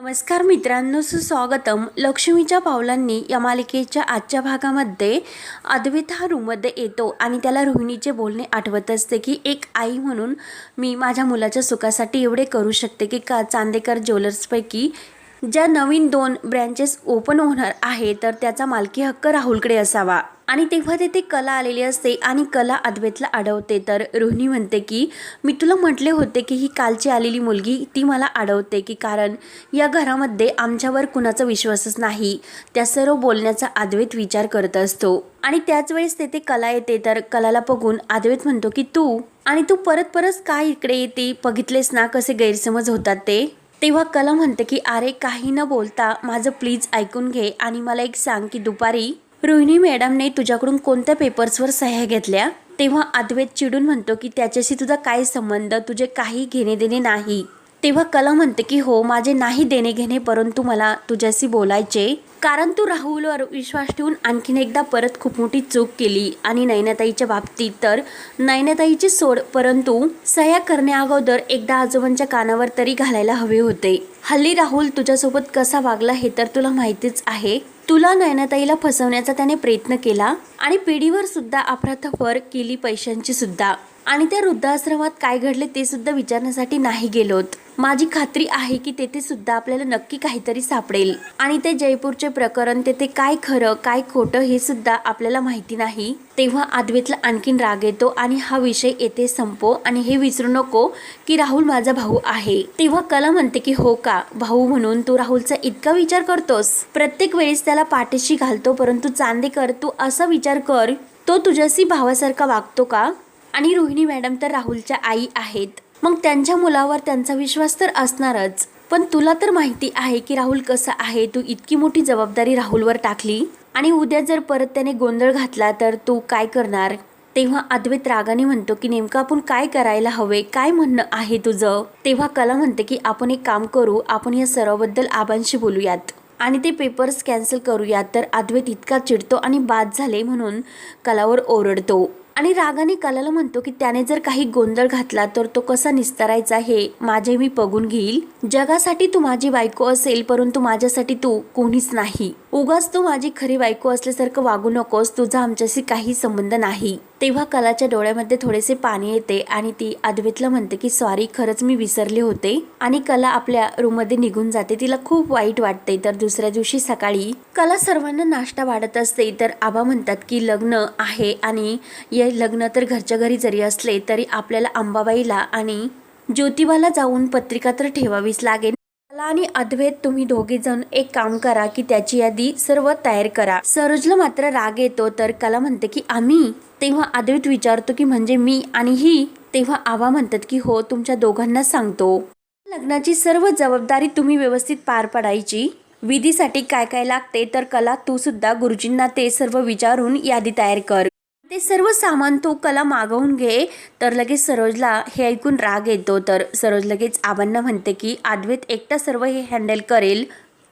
नमस्कार मित्रांनो सुस्वागतम. लक्ष्मीच्या पावलांनी या मालिकेच्या आजच्या भागामध्ये अद्वैत हा रूममध्ये येतो आणि त्याला रोहिणीचे बोलणे आठवत असते की एक आई म्हणून मी माझ्या मुलाच्या सुखासाठी एवढे करू शकते की का चांदेकर ज्वेलर्सपैकी ज्या नवीन दोन ब्रँचेस ओपन होणार आहे तर त्याचा मालकी हक्क राहुलकडे असावा. आणि तेव्हा तेथे कला आलेली असते आणि कला अद्वैतला अडवते तर रोहिणी म्हणते की मी तुला म्हटले होते की ही कालची आलेली मुलगी ती मला अडवते की कारण या घरामध्ये आमच्यावर कुणाचा विश्वासच नाही. त्या सर्व बोलण्याचा अद्वैत विचार करत असतो. आणि त्याच वेळेस तेथे कला येते. तर कलाला बघून अद्वैत म्हणतो की तू आणि तू परत परत काय इकडे येते? बघितलेस ना कसे गैरसमज होतात ते? तेव्हा कला म्हणते की अरे काही न बोलता माझं प्लीज ऐकून घे आणि मला एक सांग की दुपारी रोहिणी मॅडमने तुझ्याकडून कोणत्या पेपर्सवर सह्या घेतल्या? तेव्हा अद्वैत चिडून म्हणतो की त्याच्याशी तुझा काय संबंध? तुझे काही घेणे देणे नाही. तेव्हा कला म्हणते की हो माझे नाही देणे घेणे परंतु मला तुझ्याशी बोलायचे. कारण तू राहुलवर विश्वास ठेवून आणखीन एकदा परत खूप मोठी चूक केली. आणि नैनाताईच्या बाबतीत तर नैनाताईची सोड परंतु सह्या करण्याअगोदर एकदा आजोबांच्या कानावर तरी घालायला हवे होते. हल्ली राहुल तुझ्यासोबत कसा वागला हे तर तुला माहितीच आहे. तुला नयनाताईला फसवण्याचा त्याने प्रयत्न केला आणि पिढीवर सुद्धा अफरातफर केली पैशांची सुद्धा. आणि त्या वृद्धाश्रमात काय घडले ते सुद्धा विचारण्यासाठी नाही गेलोत. माझी खात्री आहे की तेथे सुद्धा आपल्याला नक्की काहीतरी सापडेल. आणि ते जयपूरचे प्रकरण तेथे काय खरं काय खोटं हे सुद्धा आपल्याला माहिती नाही. तेव्हा आदवेतला आणखीन राग येतो आणि हा विषय येथे संपो आणि हे विसरू नको की राहुल माझा भाऊ आहे. तेव्हा कला म्हणते की हो का? भाऊ म्हणून तू राहुलचा इतका विचार करतोस? प्रत्येक वेळेस त्याला पाठीशी घालतो परंतु चांदेकर तू असा विचार कर तो तुझ्याशी भावासारखा वागतो का? आणि रोहिणी मॅडम तर राहुलच्या आई आहेत. मग त्यांच्या मुलावर त्यांचा विश्वास तर असणारच. पण तुला तर माहिती आहे की राहुल कसा आहे? तू इतकी मोठी जबाबदारी राहुलवर टाकली? आणि उद्या जर परत त्याने गोंधळ घातला तर तू काय करणार? तेव्हा अद्वैत रागाने म्हणतो की नेमकं आपण काय करायला हवे? काय म्हणणं आहे तुझं? तेव्हा कला म्हणते की आपण एक काम करू आपण या सर्वाबद्दल आबांशी बोलूयात. आणि ते पेपर्स कॅन्सल करूयात. तर अद्वैत इतका चिडतो आणि बाद झाले म्हणून कलावर ओरडतो. आणि रागाने कलाला म्हणतो की त्याने जर काही गोंधळ घातला तर तो कसा निस्तारायचा हे माझे मी बघून घेईल. जगासाठी तू माझी बायको असेल परंतु माझ्यासाठी तू कोणीच नाही. उगाच तू माझी खरी बायको असल्यासारखं वागू नकोस. तुझा आमच्याशी काही संबंध नाही. तेव्हा कलाच्या डोळ्यामध्ये थोडेसे पाणी येते आणि ती अद्वैतला म्हणते की सॉरी खरंच मी विसरले होते. आणि कला आपल्या रूममध्ये निघून जाते. तिला खूप वाईट वाटते. तर दुसऱ्या दिवशी सकाळी कला सर्वांना नाश्ता वाढत असते. तर आबा म्हणतात की लग्न आहे आणि हे लग्न तर घरच्या घरी जरी असले तरी आपल्याला अंबाबाईला आणि ज्योतिबाला जाऊन पत्रिका तर ठेवावीच लागेल. मला आणि अद्वैत तुम्ही दोघे जण एक काम करा की त्याची यादी सर्व तयार करा. सरोजला मात्र राग येतो तर कला म्हणते की आम्ही तेव्हा अद्वैत विचारतो की म्हणजे मी आणि ही तेव्हा आवा म्हणतात की हो तुमच्या दोघांना सांगतो. लग्नाची सर्व जबाबदारी तुम्ही व्यवस्थित पार पडायची. विधीसाठी काय काय लागते तर कला तू सुद्धा गुरुजींना ते सर्व विचारून यादी तयार कर. ते सर्व सामान तो कला मागवून घे. तर लगेच सरोजला हे ऐकून राग येतो. तर सरोज लगेच आबांना म्हणते की आद्वेत एकटा सर्व हे हँडल करेल.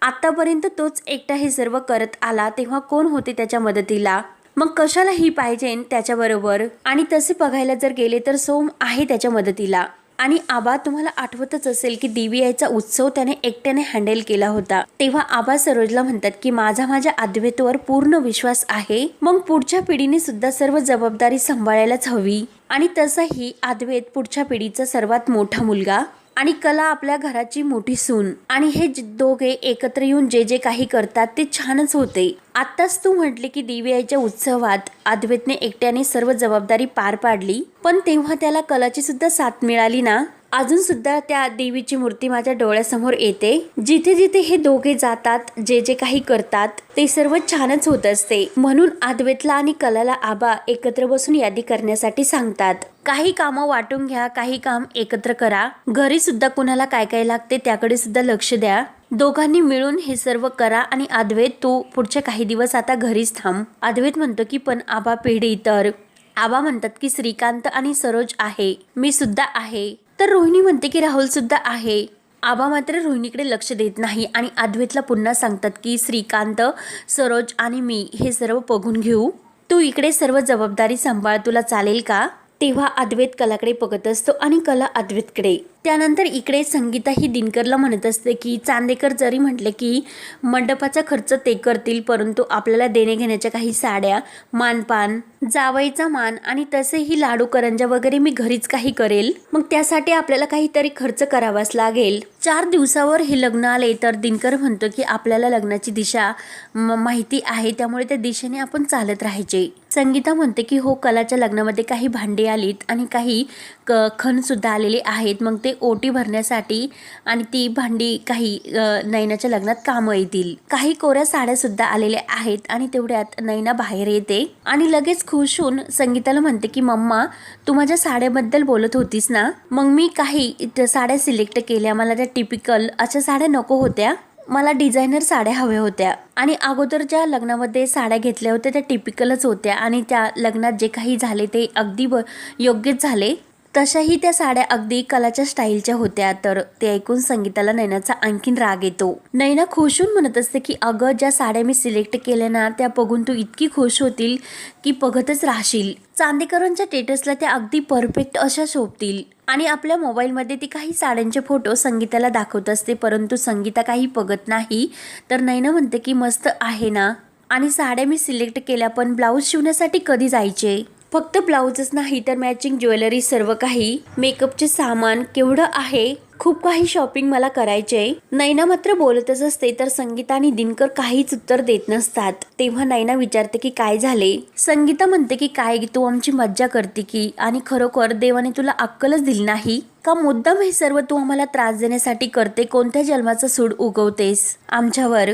आत्तापर्यंत तोच एकटा हे सर्व करत आला तेव्हा कोण होते त्याच्या मदतीला? मग कशाला ही पाहिजे त्याच्याबरोबर? आणि तसे बघायला जर गेले तर सोम आहे त्याच्या मदतीला. आणि आबा तुम्हाला आठवतच असेल की देवीआयचा उत्सव त्याने एकट्याने हँडल केला होता. तेव्हा आबा सरोजला म्हणतात की माझा माझ्या अद्वैतवर पूर्ण विश्वास आहे. मग पुढच्या पिढीने सुद्धा सर्व जबाबदारी सांभाळायलाच हवी. आणि तसंही अद्वैत पुढच्या पिढीचा सर्वात मोठा मुलगा. आणि कला आपल्या घराची मोठी सून. आणि हे दोघे एकत्र येऊन जे जे काही करतात ते छानच होते. आत्ताच तू म्हटले की दिव्याच्या उत्सवात अद्वैतने एकट्याने सर्व जबाबदारी पार पाडली पण तेव्हा त्याला कलाची सुद्धा साथ मिळाली ना? अजून सुद्धा त्या देवीची मूर्ती माझ्या डोळ्यासमोर येते. जिथे जिथे हे दोघे जातात जे जे काही करतात ते सर्व छानच होत असते. म्हणून अद्वैतला आणि कलाला आबा एकत्र बसून यादी करण्यासाठी सांगतात. काही कामं वाटून घ्या काही काम एकत्र करा. घरी सुद्धा कुणाला काय काय लागते त्याकडे सुद्धा लक्ष द्या. दोघांनी मिळून हे सर्व करा आणि अद्वैत तू पुढचे काही दिवस आता घरीच थांब. अद्वैत म्हणतो की पण आबा पिढी तर आबा म्हणतात की श्रीकांत आणि सरोज आहे. मी सुद्धा आहे. तर रोहिणी म्हणते की राहुल सुद्धा आहे. आबा मात्र रोहिणीकडे लक्ष देत नाही आणि अद्वैतला पुन्हा सांगतात की श्रीकांत सरोज आणि मी हे सर्व बघून घेऊ. तू इकडे सर्व जबाबदारी सांभाळ तुला चालेल का? तेव्हा अद्वैत कलाकडे बघत असतो आणि कला अद्वैतकडे. त्यानंतर इकडे संगीता ही दिनकरला म्हणत असते की चांदेकर जरी म्हटले की मंडपाचा खर्च ते करतील परंतु आपल्याला देणे घेण्याच्या काही साड्या मानपान जावईचा मान आणि तसेही लाडू करंजा वगैरे मी घरीच काही करेल. मग त्यासाठी आपल्याला काहीतरी खर्च करावाच लागेल. चार दिवसावर हे लग्न आले तर दिनकर म्हणतो की आपल्याला लग्नाची दिशा माहिती आहे त्यामुळे त्या दिशेने आपण चालत राहायचे. संगीता म्हणते की हो कलाच्या लग्नामध्ये काही भांडे आलीत आणि काही क खणसुद्धा आलेले आहेत. मग ते ओटी भरण्यासाठी आणि ती भांडी काही नैनाच्या लग्नात कामं येतील. काही कोऱ्या साड्यासुद्धा आलेल्या आहेत आणि तेवढ्यात नैना बाहेर येते आणि लगेच खुश होऊन संगीताला म्हणते की मम्मा तू माझ्या साड्याबद्दल बोलत होतीस ना? मग मी काही त्या साड्या सिलेक्ट केल्या. मला त्या टिपिकल अशा साड्या नको होत्या. मला डिझायनर साड्या हव्या होत्या. आणि अगोदर ज्या लग्नामध्ये साड्या घेतल्या होत्या त्या टिपिकलच होत्या आणि त्या लग्नात जे काही झाले ते अगदी ब योग्यच झाले. तशाही त्या साड्या अगदी कलाच्या स्टाईलच्या होत्या तर ते ऐकून संगीताला नैनाचा आणखीन राग येतो. नैना खुश होऊन म्हणत असते की अगं ज्या साड्या मी सिलेक्ट केल्या ना त्या बघून तू इतकी खुश होतील की बघतच राहशील. चांदेकरांच्या स्टेटसला त्या अगदी परफेक्ट अशा शोभतील. आणि आपल्या मोबाईलमध्ये ती काही साड्यांचे फोटो संगीताला दाखवत असते परंतु संगीता काही बघत नाही. तर नैना म्हणते की मस्त आहे ना. आणि साड्या मी सिलेक्ट केल्या पण ब्लाऊज शिवण्यासाठी कधी जायचे? फक्त ब्लाऊजच नाही तर मॅचिंग ज्वेलरी सर्व काही मेकअपचे सामान केवढं आहे? खूप काही शॉपिंग मला करायचे नैना मात्र बोलतच असते तर संगीता आणि दिनकर काहीच उत्तर देत नसतात. तेव्हा नैना विचारते की काय झाले? संगीता म्हणते की काय तू आमची मज्जा करते की? आणि खरोखर देवाने तुला अक्कलच दिली नाही? का मुद्दाम हे सर्व तू आम्हाला त्रास देण्यासाठी करते? कोणत्या जन्माचा सूड उगवतेस? आमच्यावर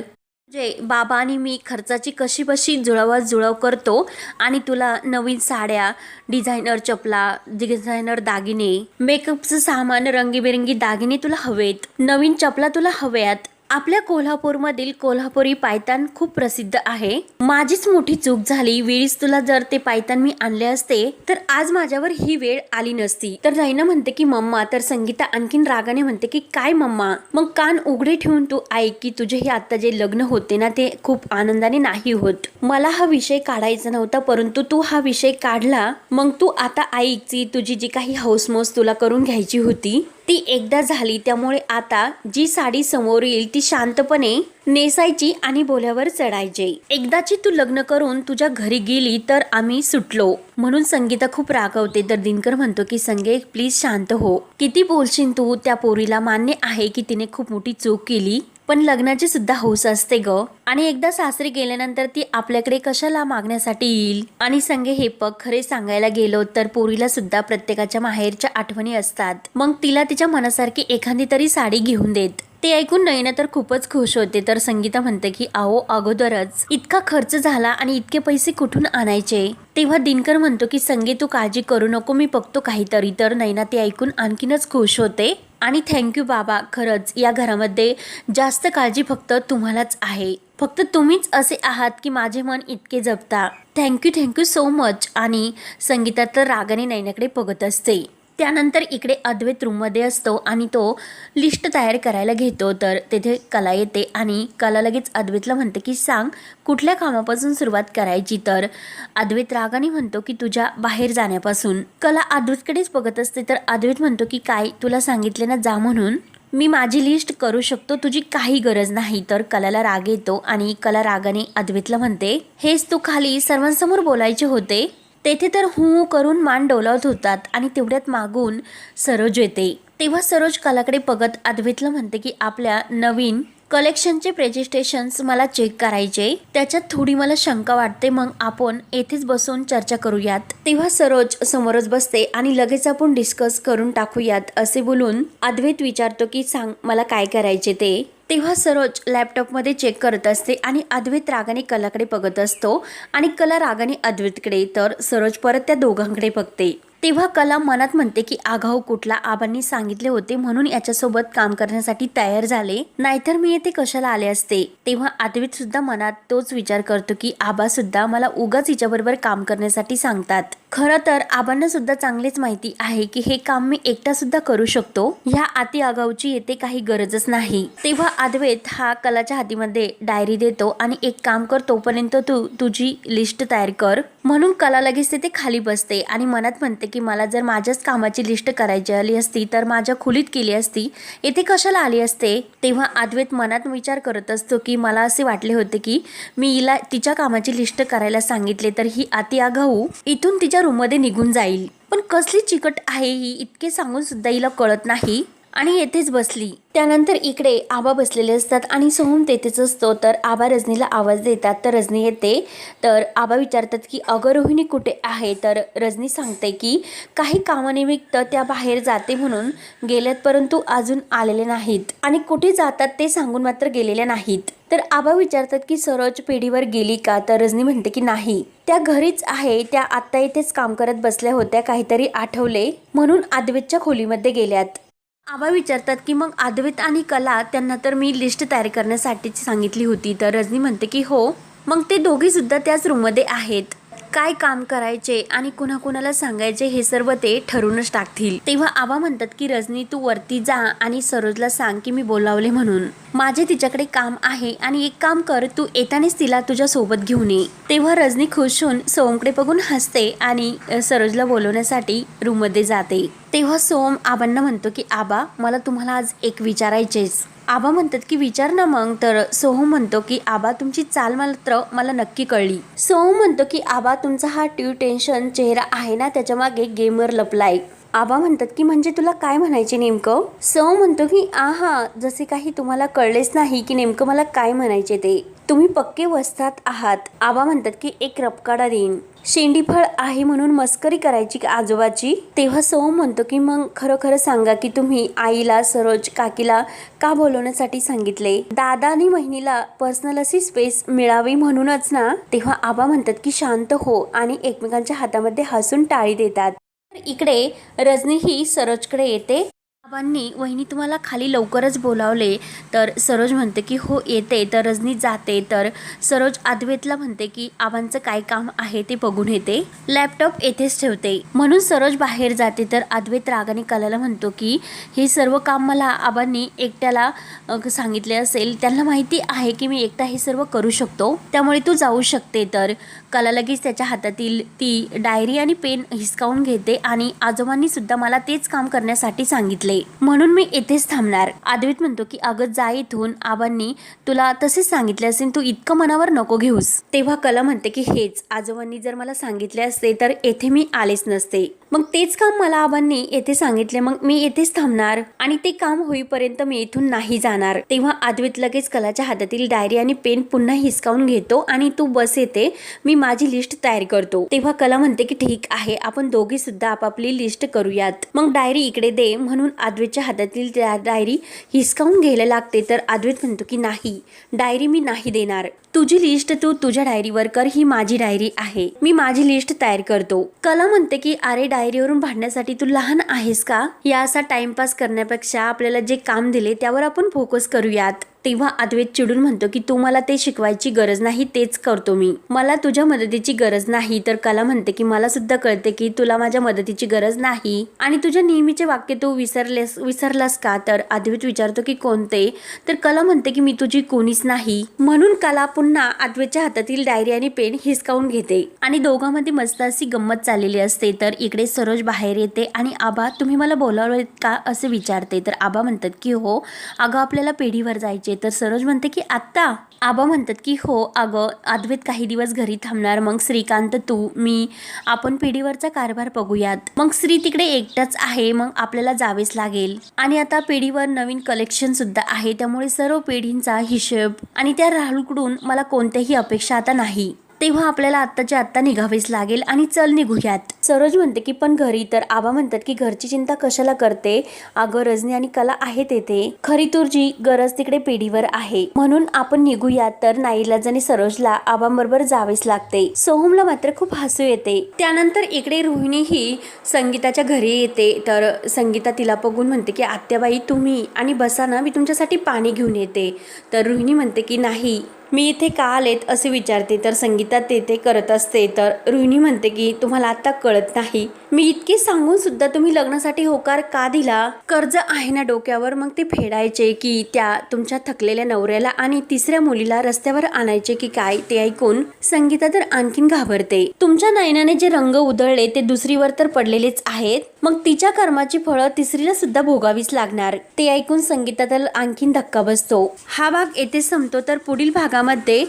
जे बाबा आणि मी खर्चाची कशी बशी जुळवाजुळव करतो आणि तुला नवीन साड्या डिझायनर चपला डिझायनर दागिने मेकअपचं सामान रंगीबेरंगी दागिने तुला हवेत. नवीन चपला तुला हव्यात. आपल्या कोल्हापूरमधील कोल्हापुरी पायतान खूप प्रसिद्ध आहे. माझीच मोठी चूक झाली. वेळीच तुला जर ते पायतान मी आणले असते तर आज माझ्यावर ही वेळ आली नसती. तर नैना म्हणते की मम्मा तर संगीता आणखीन रागाने म्हणते की काय मम्मा? मग कान उघडे ठेवून तू ऐक की तुझे हे आता जे लग्न होते ना ते खूप आनंदाने नाही होत. मला हा विषय काढायचा नव्हता परंतु तू हा विषय काढला. मग तू आता ऐक तुझी जी काही हौसमौस तुला करून घ्यायची होती. ती एकदा झाली त्यामुळे आता जी साडी समोर येईल ती शांतपणे नेसायची आणि बोल्यावर चढायची. एकदाची तू लग्न करून तुझ्या घरी गेली तर आम्ही सुटलो. म्हणून संगीता खूप रागवते. तर दिनकर म्हणतो की संगे प्लीज शांत हो. किती बोलशील तू? त्या पोरीला मान्य आहे की तिने खूप मोठी चूक केली. पण लग्नाची सुद्धा हौस असते ग. आणि एकदा सासरी गेल्यानंतर ती आपल्याकडे कशाला मागण्यासाठी येईल? आणि संगे हे पग खरे सांगायला गेलो तर पोरीला सुद्धा प्रत्येकाच्या माहेरच्या आठवणी असतात. मग तिला तिच्या मनासारखी एखादी तरी साडी घेऊन देत. ते ऐकून नयना तर खूपच खुश होते. तर संगीता म्हणते की आहो अगोदरच. इतका खर्च झाला आणि इतके पैसे कुठून आणायचे? तेव्हा दिनकर म्हणतो की संगे तू काळजी करू नको. मी बघतो काहीतरी. तर नैना ते ऐकून आणखीनच खुश होते. आणि थँक्यू बाबा खरंच या घरामध्ये जास्त काळजी फक्त तुम्हालाच आहे. फक्त तुम्हीच असे आहात की माझे मन इतके जपता. थँक्यू थँक्यू सो मच आणि संगीतात तर रागाने नैनाकडे बघत असते. त्यानंतर इकडे अद्वैत रूममध्ये असतो आणि तो लिस्ट तयार करायला घेतो. तर तेथे कला येते आणि कला लगेच अद्वैतला म्हणते की सांग कुठल्या कामापासून सुरुवात करायची? तर अद्वैत रागाने म्हणतो की तुझ्या बाहेर जाण्यापासून. कला अद्वैतकडेच बघत असते तर अद्वैत म्हणतो की काय तुला सांगितले ना जा म्हणून? मी माझी लिस्ट करू शकतो तुझी काही गरज नाही. तर कलाला राग येतो आणि कला रागाने अद्वैतला म्हणते हेच तू खाली सर्वांसमोर बोलायचे होते? तेथे तर हू करून मान डोलावत होतात आणि तेवढ्यात मागून सरोज येते. तेव्हा सरोज कलाकडे बघत अद्वैतला म्हणते की आपल्या नवीन कलेक्शनचे प्रेजिस्ट्रेशन्स मला चेक करायचे. त्याच्यात थोडी मला शंका वाटते मग आपण येथेच बसून चर्चा करूयात. तेव्हा सरोज समोरच बसते आणि लगेच आपण डिस्कस करून टाकूयात असे बोलून अद्वैत विचारतो की सांग मला काय करायचे ते? तेव्हा सरोज लॅपटॉपमध्ये चेक करत असते आणि अद्वैत रागाने कलाकडे बघत असतो. आणि कला रागाने अद्वैतकडे तर सरोज परत त्या दोघांकडे बघते. तेव्हा कला मनात म्हणते की आगाऊ कुठला आबांनी सांगितले होते म्हणून याच्यासोबत काम करण्यासाठी तयार झाले. नाहीतर मी येथे कशाला आले असते? तेव्हा अद्वैत सुद्धा मनात तोच विचार करतो की आबा सुद्धा मला उगाच हिच्याबरोबर काम करण्यासाठी सांगतात. खरं तर आबांना सुद्धा चांगलेच माहिती आहे की हे काम मी एकटा सुद्धा करू शकतो. ह्या आती आगाऊची येथे काही गरजच नाही. तेव्हा अद्वैत हा कलाच्या हातीमध्ये डायरी देतो आणि एक काम कर तोपर्यंत तू तुझी लिस्ट तयार कर. म्हणून कला लगेच तिथे खाली बसते आणि मनात म्हणते की मला जर माझ्याच कामाची लिस्ट करायची आली असती तर माझ्या खोलीत केली असती येथे कशाला आली असते? तेव्हा अद्वैत मनात विचार करत असतो की मला असे वाटले होते की मी हिला तिच्या कामाची लिस्ट करायला सांगितले तर ही अति आघाऊ इथून तिच्या रूममध्ये निघून जाईल. पण कसली चिकट आहे ही? इतके सांगून सुद्धा हिला कळत नाही. आणि येथेच बसली. त्यानंतर इकडे आबा बसलेले असतात आणि सोहम तेथेच असतो. तर आबा रजनीला आवाज देतात. तर रजनी येते. तर आबा विचारतात की अगं रोहिणी कुठे आहे? तर रजनी सांगते की काही कामानिमित्त त्या बाहेर जाते म्हणून गेल्यात परंतु अजून आलेले नाहीत. आणि कुठे जातात ते सांगून मात्र गेलेल्या नाहीत. तर आबा विचारतात की सरोज पेढीवर गेली का? तर रजनी म्हणते की नाही. त्या घरीच आहे. त्या आत्ता इथेच काम करत बसल्या होत्या. काहीतरी आठवले म्हणून आद्वेतच्या खोलीमध्ये गेल्यात. आबा विचारतात की मग अद्वैत आणि कला त्यांना तर मी लिस्ट तयार करण्यासाठी सांगितली होती. तर रजनी म्हणते की हो मग ते दोघे सुद्धा त्याच रूममध्ये आहेत. काय काम करायचे आणि कुणाकुणाला सांगायचे हे सर्व ते ठरूनच टाकतील. तेव्हा आबा म्हणतात की रजनी तू वरती जा आणि सरोजला सांग की मी बोलावले म्हणून. माझे तिच्याकडे काम आहे आणि एक काम कर तू येतानेच तिला तुझ्या सोबत घेऊन ये. तेव्हा रजनी खुश होऊन सोमकडे बघून हसते आणि सरोजला बोलवण्यासाठी रूममध्ये जाते. तेव्हा सोम आबांना म्हणतो की आबा मला तुम्हाला आज एक विचारायचेच. आबा म्हणतात की विचार ना मग. तर सोहम म्हणतो की आबा तुमची चाल मात्र मला नक्की कळली. सोहम म्हणतो की आबा तुमचा हा ट्यू टेन्शन चेहरा आहे ना त्याच्यामागे गेमवर लपलाय. आबा म्हणतात की म्हणजे तुला काय म्हणायचे नेमकं? सौ म्हणतो की आहा जसे काही तुम्हाला कळलेच नाही की नेमकं मला काय म्हणायचे ते. तुम्ही पक्के वस्तात आहात. आबा म्हणतात की एक रपकाडा देईन. शेंडीफळ आहे म्हणून मस्करी करायची आजोबाची? तेव्हा सौ म्हणतो की मग खरोखर सांगा की तुम्ही आईला सरोज काकीला का बोलवण्यासाठी सांगितले? दादा आणि बहिणीला पर्सनल अशी स्पेस मिळावी म्हणूनच ना? तेव्हा आबा म्हणतात की शांत हो आणि एकमेकांच्या हातामध्ये हसून टाळी देतात. इकडे रजनी ही सरोजकडे येते. बाबांनी वहिनी तुम्हाला खाली लवकरच बोलावले. तर सरोज म्हणते की हो येते. तर रजनी जाते. तर सरोज आदवेतला म्हणते की आबांचं काय काम आहे ते बघून येते. लॅपटॉप येथेच ठेवते. म्हणून सरोज बाहेर जाते. तर अद्वैत रागाने कलाला म्हणतो की हे सर्व काम मला आबांनी एकट्याला सांगितले असेल. त्यांना माहिती आहे की मी एकटा हे सर्व करू शकतो. त्यामुळे तू जाऊ शकते. तर कला लगेच त्याच्या हातातील ती डायरी आणि पेन हिसकावून घेते आणि आजोबांनी सुद्धा मला तेच काम करण्यासाठी सांगितले. म्हणून मी येथेच थांबणार. अद्वैत म्हणतो की अगं जा इथून. आबांनी तुला तसेच सांगितले असेल तू इतकं मनावर नको घेऊस. तेव्हा कला म्हणते की हेच आजोबांनी जर मला सांगितले असते तर येथे मी आलेच नसते. मग तेच काम मला आबांनी येथे सांगितले मग मी येथेच थांबणार. आणि ते काम होईपर्यंत मी इथून नाही जाणार. तेव्हा अद्वैत लगेच कलाच्या हातातील डायरी आणि पेन पुन्हा हिसकावून घेतो आणि तू बस येते मी माझी लिस्ट तयार करतो. तेव्हा कला म्हणते की ठीक आहे आपण दोघे सुद्धा आपापली लिस्ट करूयात. मग डायरी इकडे दे म्हणून अद्वैतच्या हातातील त्या डायरी हिसकावून घ्यायला लागते तर आद्वेत म्हणतो की नाही डायरी मी नाही देणार. तुझी लिस्ट तू तुझ्या डायरीवर कर ही माझी डायरी आहे. मी माझी लिस्ट तयार करतो. कला म्हणते की अरे डायरीवरून भांडण्यासाठी तू लहान आहेस का? या असा टाइमपास करण्यापेक्षा आपल्याला जे काम दिले त्यावर आपण फोकस करूयात. तेव्हा अद्वैत चिडून म्हणतो की तू मला ते शिकवायची गरज नाही तेच करतो मी. मला तुझ्या मदतीची गरज नाही. तर कला म्हणते की मला सुद्धा कळते की तुला माझ्या मदतीची गरज नाही. आणि तुझ्या नेहमीचे वाक्य तू विसरलेस विसरलास का? तर अद्वैत विचारतो की कोणते? तर कला म्हणते की मी तुझी कोणीच नाही. म्हणून कला पुन्हा अद्वैतच्या हातातील डायरी आणि पेन हिसकावून घेते. आणि दोघांमध्ये मस्त अशी गंमत चाललेली असते. तर इकडे सरोज बाहेर येते आणि आबा तुम्ही मला बोलावलं का? असे विचारते. तर आबा म्हणतात की हो अगं आपल्याला पेढीवर जायचे तर सरोज म्हणते की आत्ता आबा म्हणतात की हो अगं अद्वैत काही दिवस घरी थांबणार. मग श्रीकांत तू मी आपण पिढीवरचा कारभार बघूयात. मग श्री तिकडे एकटाच आहे मग आपल्याला जावेच लागेल. आणि आता पिढीवर नवीन कलेक्शन सुद्धा आहे त्यामुळे सर्व पिढींचा हिशेब आणि त्या राहुलकडून मला कोणत्याही अपेक्षा आता नाही. तेव्हा आपल्याला आत्ताच्या आत्ता निघावेच लागेल आणि चल निघूयात. सरोज म्हणते की पण घरी तर आबा म्हणतात की घरची चिंता कशाला करते? अगं रजनी आणि कला आहेत तेथे खरी तुरजी गरज तिकडे पिढीवर आहे. म्हणून आपण निघूयात तर नाईलाजाने सरोजला आबांबरोबर जावेच लागते. सोहमला मात्र खूप हसू येते. त्यानंतर इकडे रोहिणी ही संगीताच्या घरी येते. तर संगीता तिला बघून म्हणते की आत्याबाई तुम्ही आणि बसा ना. मी तुमच्यासाठी पाणी घेऊन येते. तर रोहिणी म्हणते की नाही. मी इथे का आलेत असे विचारते तर संगीता ते ते करत असते. तर रोहिणी म्हणते की तुम्हाला आता कळत नाही. मी इतके सांगून सुद्धा तुम्ही लग्नासाठी होकार का दिला? कर्ज आहे ना डोक्यावर? मग ते फेडायचे की त्या तुमच्या थकलेल्या नवऱ्याला आणि तिसऱ्या मुलीला रस्त्यावर आणायचे की काय ते ऐकून संगीता तर आणखीन घाबरते. तुमच्या नयनाने जे रंग उधळले ते दुसरीवर तर पडलेलेच आहेत. मग तिच्या कर्माची फळं तिसरीला सुद्धा भोगावीच लागणार. ते ऐकून संगीतातील आणखीन धक्का बसतो. हा भाग येथे संपतो तर पुढील भागामध्ये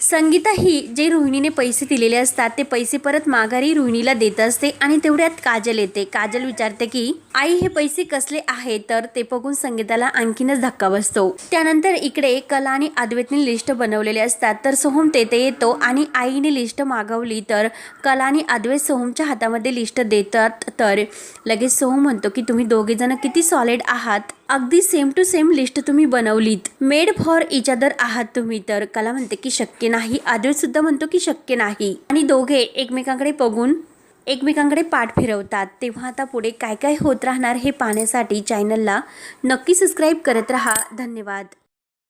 संगीता ही जे रोहिणीने पैसे दिलेले असतात ते पैसे परत माघारी रोहिणीला देत असते आणि तेवढ्यात काजल येते. काजल विचारते की आई हे पैसे कसले आहे तर ते बघून संगीताला आणखीनच धक्का बसतो. त्यानंतर इकडे कला आणि अद्वैतने लिस्ट बनवलेले असतात तर सोहम तेथे येतो आणि आईने लिस्ट मागवली तर कला आणि अद्वैत सोहमच्या हातामध्ये लिस्ट देतात तर लगेच सोहम म्हणतो की तुम्ही दोघेजण किती सॉलिड आहात. अगदी सेम टू सेम लिस्ट तुम्ही बनवलीत. मेड फॉर इच अदर आहात तुम्ही. तर कला म्हणते की शक्य नाही. अद्वैत सुद्धा म्हणतो की शक्य नाही. आणि दोघे एकमेकांकडे बघून एकमेकांकडे पाठ फिरवतात. तेव्हा आता पुढे काय काय होत राहणार हे पाहण्यासाठी चॅनलला नक्की सबस्क्राईब करत राहा. धन्यवाद.